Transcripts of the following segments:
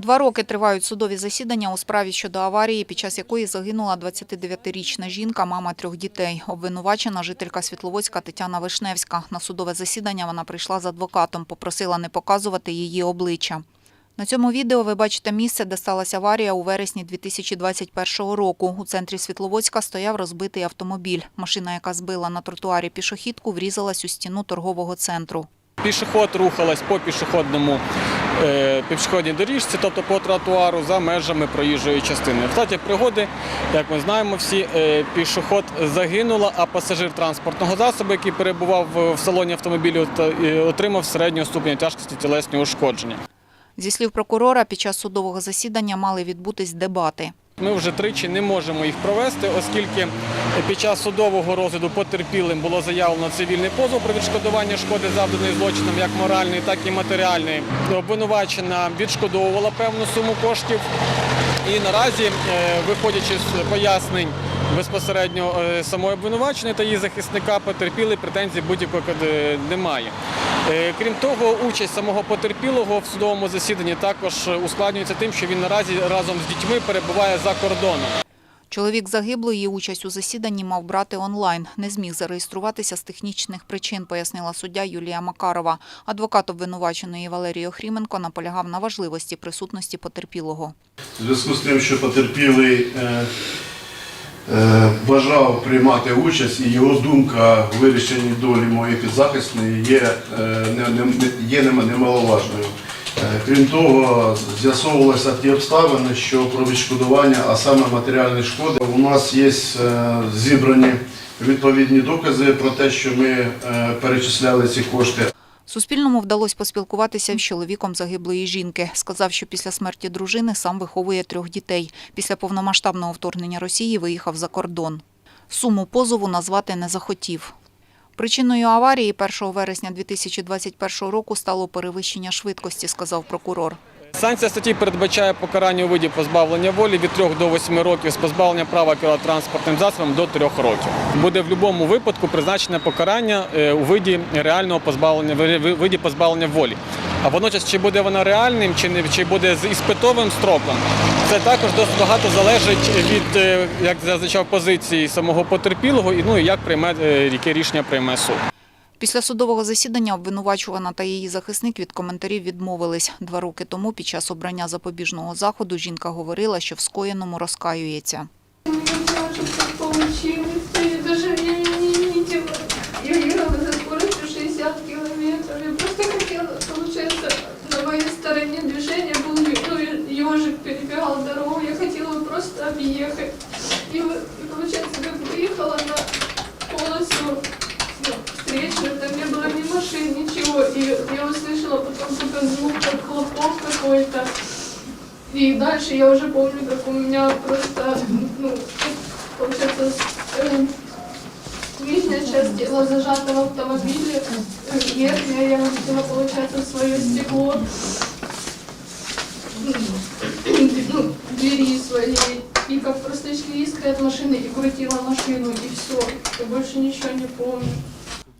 Два роки тривають судові засідання у справі щодо аварії, під час якої загинула 29-річна жінка, мама трьох дітей. Обвинувачена жителька Світловодська Тетяна Вишневська. На судове засідання вона прийшла з адвокатом, попросила не показувати її обличчя. На цьому відео ви бачите місце, де сталася аварія у вересні 2021 року. У центрі Світловодська стояв розбитий автомобіль. Машина, яка збила на тротуарі пішохідку, врізалась у стіну торгового центру. Пішоход рухалась по пішохідному е, пішохідній доріжці, тобто по тротуару за межами проїжджої частини. В результаті пригоди, як ми знаємо, всі е, пішоход загинула, а пасажир транспортного засобу, який перебував в салоні автомобілю, отримав середнього ступеня тяжкості тілесні ушкодження. Зі слів прокурора, під час судового засідання мали відбутись дебати. Ми вже тричі не можемо їх провести, оскільки під час судового розгляду потерпілим було заявлено цивільний позов про відшкодування шкоди, завданої злочином, як моральної, так і матеріальної. Обвинувачена відшкодовувала певну суму коштів. І наразі, е, виходячи з пояснень безпосередньо е, самої обвинуваченої та її захисника, потерпілий претензій будь-якої е, немає. Крім того, участь самого потерпілого в судовому засіданні також ускладнюється тим, що він наразі разом з дітьми перебуває за кордоном. Чоловік загиблої участь у засіданні мав брати онлайн. Не зміг зареєструватися з технічних причин, пояснила суддя Юлія Макарова. Адвокат обвинуваченої Валерій Охріменко наполягав на важливості присутності потерпілого. В зв'язку з тим, що потерпілий е, е, бажав приймати участь, і його думка у вирішенні долі моєї підзахисної є, е, немаловажною. Е, Крім того, з'ясовувалися ті обставини, що про відшкодування, а саме матеріальні шкоди, у нас є е, зібрані відповідні докази про те, що ми е, перечисляли ці кошти. Суспільному вдалося поспілкуватися з чоловіком загиблої жінки. Сказав, що після смерті дружини сам виховує трьох дітей. Після повномасштабного вторгнення Росії виїхав за кордон. Суму позову назвати не захотів. Причиною аварії 1 вересня 2021 року стало перевищення швидкості, сказав прокурор. Санкція статті передбачає покарання у виді позбавлення волі від 3 до 8 років з позбавлення права керувати транспортним засобом до 3 років. Буде в будь-якому випадку призначене покарання е, у виді реального позбавлення виді позбавлення волі. А водночас, чи буде вона реальним, чи не чи буде з іспитовим строком, це також досить багато залежить від е, як зазначав позиції самого потерпілого і ну і як прийме е, яке рішення прийме суд. Після судового засідання обвинувачувана та її захисник від коментарів відмовились. Два роки тому під час обрання запобіжного заходу жінка говорила, що в скоєному розкаюється. Объехать. И, и получается, как выехала на полосу ну, встречную, там не было ни машин, ничего. И я услышала потом только звук, как хлопок какой-то. И дальше я уже помню, как у меня просто, ну, получается, э, нижняя часть тела зажата в автомобиле, э, верхняя я увидела, получается, свое стекло, ну, двери своей, и как просто шли искры от машины и крутила машину, и все. Я больше ничего не помню.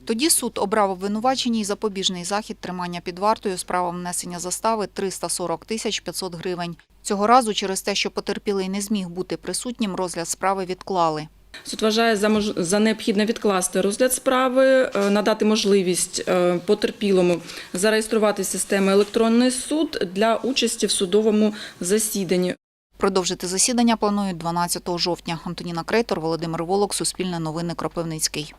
Тоді суд обрав обвинуваченій запобіжний захід тримання під вартою з правом внесення застави 340 тисяч 500 гривень. Цього разу через те, що потерпілий не зміг бути присутнім, розгляд справи відклали. Суд вважає за за необхідне відкласти розгляд справи, е, надати можливість е, потерпілому зареєструвати систему електронний суд для участі в судовому засіданні. Продовжити засідання планують 12 жовтня. Антоніна Крейтор, Володимир Волок, Суспільне новини Кропивницький.